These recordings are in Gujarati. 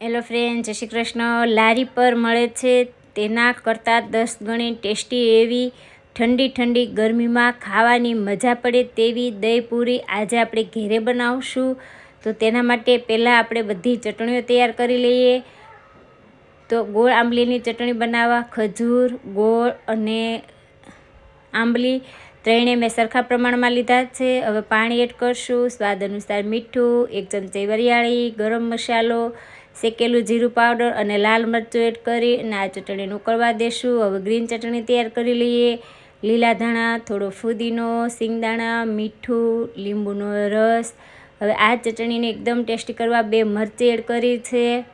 હેલો ફ્રેન્ડ જય શ્રી કૃષ્ણ. લારી પર મળે છે તેના કરતાં દસ ગણી ટેસ્ટી એવી ઠંડી ઠંડી ગરમીમાં ખાવાની મજા પડે તેવી દહીં પૂરી આજે આપણે ઘેરે બનાવશું. તો તેના માટે પહેલાં આપણે બધી ચટણીઓ તૈયાર કરી લઈએ. તો ગોળ આંબલીની ચટણી બનાવવા, ખજૂર, ગોળ અને આંબલી ત્રણે મેં સરખા પ્રમાણમાં લીધા છે. હવે પાણી એડ કરશું, સ્વાદ અનુસાર મીઠું, એક ચમચી વરિયાળી, ગરમ મસાલો શેકેલું જીરું પાવડર અને લાલ મરચું એડ કરી અને આ ચટણીને ઉકળવા દેશું. હવે ગ્રીન ચટણી તૈયાર કરી લઈએ. લીલા ધાણા, થોડો ફુદીનો, સિંગદાણા, મીઠું, લીંબુનો રસ. હવે આ ચટણીને એકદમ ટેસ્ટી કરવા બે મરચી એડ કરી છે.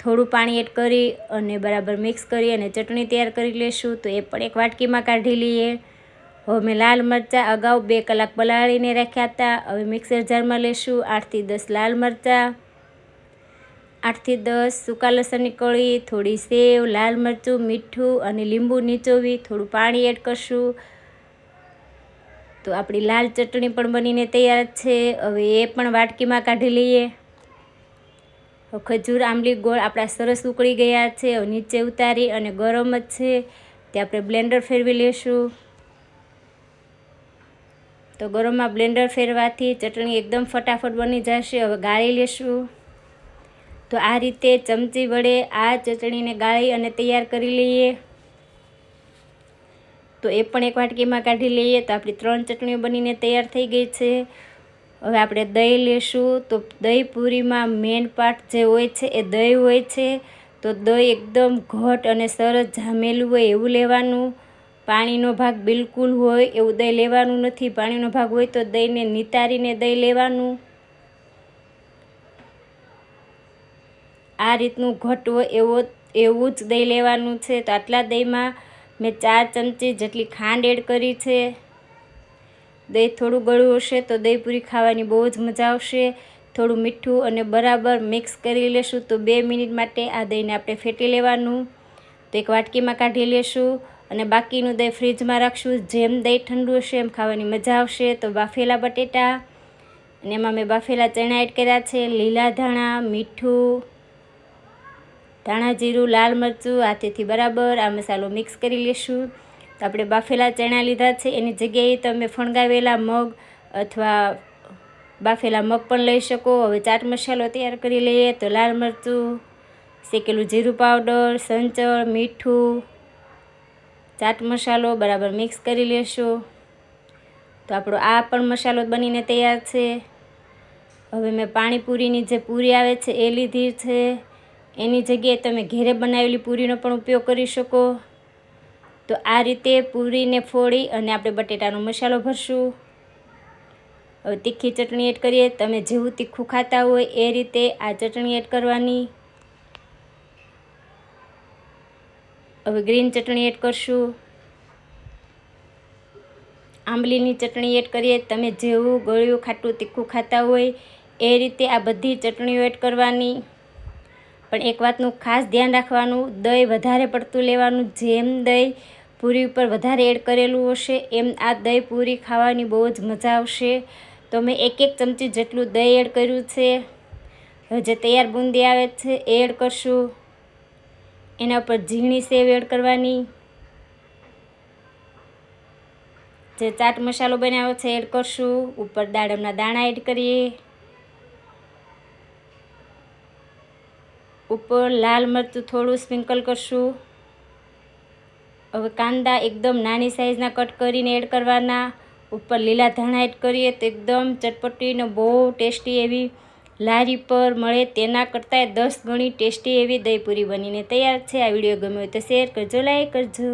થોડું પાણી એડ કરી અને બરાબર મિક્સ કરી અને ચટણી તૈયાર કરી લેશું. તો એ પણ એક વાટકીમાં કાઢી લઈએ. હવે મેં લાલ મરચાં અગાઉ બે કલાક પલાળીને રાખ્યા હતા. હવે મિક્સર જારમાં લેશું. આઠથી દસ લાલ મરચાં. આઠથી દસ, સૂકા લસણની કળી, થોડી સેવ, લાલ મરચું, મીઠું અને લીંબુ નીચોવી, થોડું પાણી એડ કરશું. તો આપણી લાલ ચટણી પણ બનીને તૈયાર છે. હવે એ પણ વાટકીમાં કાઢી લઈએ. ખજૂર, આંબલી, ગોળ આપણા સરસ ઉકળી ગયા છે. નીચે ઉતારી અને ગરમ જ છે. તે આપણે બ્લેન્ડર ફેરવી લેશું. તો ગરમમાં બ્લેન્ડર ફેરવાથી ચટણી એકદમ ફટાફટ બની જશે. હવે ગાળી લેશું. તો આ રીતે ચમચી વડે આ ચટણીને ગાળી અને તૈયાર કરી લઈએ. તો એ પણ એક વાટકીમાં કાઢી લઈએ તો આપણી ત્રણ ચટણીઓ બનીને તૈયાર થઈ ગઈ છે. હવે આપણે દહીં લેશું તો દહીં પૂરીમાં મેન પાર્ટ જે હોય છે એ દહીં હોય છે. તો દહીં એકદમ ઘટ અને સરસ જામેલું હોય એવું લેવાનું. પાણીનો ભાગ બિલકુલ હોય એવું દહીં લેવાનું નથી. પાણીનો ભાગ હોય તો દહીંને નિતારીને દહીં લેવાનું. આ રીતનું ઘટવો એવો, એવું જ દહીં લેવાનું છે. તો આટલા દહીંમાં મેં ચાર ચમચી જેટલી ખાંડ એડ કરી છે. દહીં થોડું ગળું હશે તો દહીં પૂરી ખાવાની બહુ જ મજા આવશે. થોડું મીઠું અને બરાબર મિક્સ કરી લેશું તો બે મિનિટ માટે આ દહીંને આપણે ફેટી લેવાનું. તો એક વાટકીમાં કાઢી લેશું અને બાકીનું દહીં ફ્રીજમાં રાખશું. જેમ દહીં ઠંડુ હશે એમ ખાવાની મજા આવશે. તો બાફેલા બટેટા, અને એમાં મેં બાફેલા ચણા એડ કર્યા છે. લીલા ધાણા, મીઠું ધાણા, જીરું, લાલ મરચું હાથેથી બરાબર, આ મસાલો મિક્સ કરી લેશું. તો આપણે બાફેલા ચણા લીધા છે. એની જગ્યાએ તમે ફણગાવેલા મગ અથવા બાફેલા મગ પણ લઈ શકો. હવે ચાટ મસાલો તૈયાર કરી લઈએ તો લાલ મરચું, શેકેલું જીરું પાવડર, સંચળ, મીઠું, ચાટ મસાલો બરાબર મિક્સ કરી લેશું. તો આપણો આ પણ મસાલો બનીને તૈયાર છે. હવે મેં પાણીપુરીની જે પૂરી આવે છે એ લીધી છે. એની જગ્યાએ તમે ઘેરે બનાવેલી પૂરીનો પણ ઉપયોગ કરી શકો. તો આ રીતે પૂરીને ફોડી અને આપણે બટેટાનો મસાલો ભરશું. હવે તીખી ચટણી એડ કરીએ. તમે જેવું તીખું ખાતા હોય એ રીતે આ ચટણી એડ કરવાની. હવે ગ્રીન ચટણી એડ કરશું. આંબલીની ચટણી એડ કરીએ. તમે જેવું ગળ્યું ખાટું તીખું ખાતા હોય એ રીતે આ બધી ચટણીઓ એડ કરવાની. પણ એક વાતનું ખાસ ધ્યાન રાખવાનું, દહીં વધારે પડતું લેવાનું, જેમ દહીં પૂરી ઉપર વધારે એડ કરેલું હશે, એમ આ દહીં પૂરી ખાવાની બહુ જ મજા આવશે. તો મેં એક એક ચમચી જેટલું દહીં એડ કર્યું છે. જે તૈયાર બુંદી આવે છે, એ એડ કરશું. એના ઉપર ઝીણી સેવ એડ કરવાની. જે ચાટ મસાલો બનાવ્યો છે એડ કરશું. ઉપર દાડમના દાણા એડ કરીએ. ઉપર લાલ મરચું થોડું સ્પ્રિંકલ કરશું. હવે કાંદા એકદમ નાની સાઈઝના કટ કરીને એડ કરવાના. ઉપર લીલા ધાણા એડ કરીએ તો એકદમ ચટપટીને બહુ ટેસ્ટી એવી લારી પર મળે તેના કરતાં દસ ગણી ટેસ્ટી એવી દહીંપૂરી બનીને તૈયાર છે. આ વીડિયો ગમ્યો તો શેર કરજો લાઈક કરજો.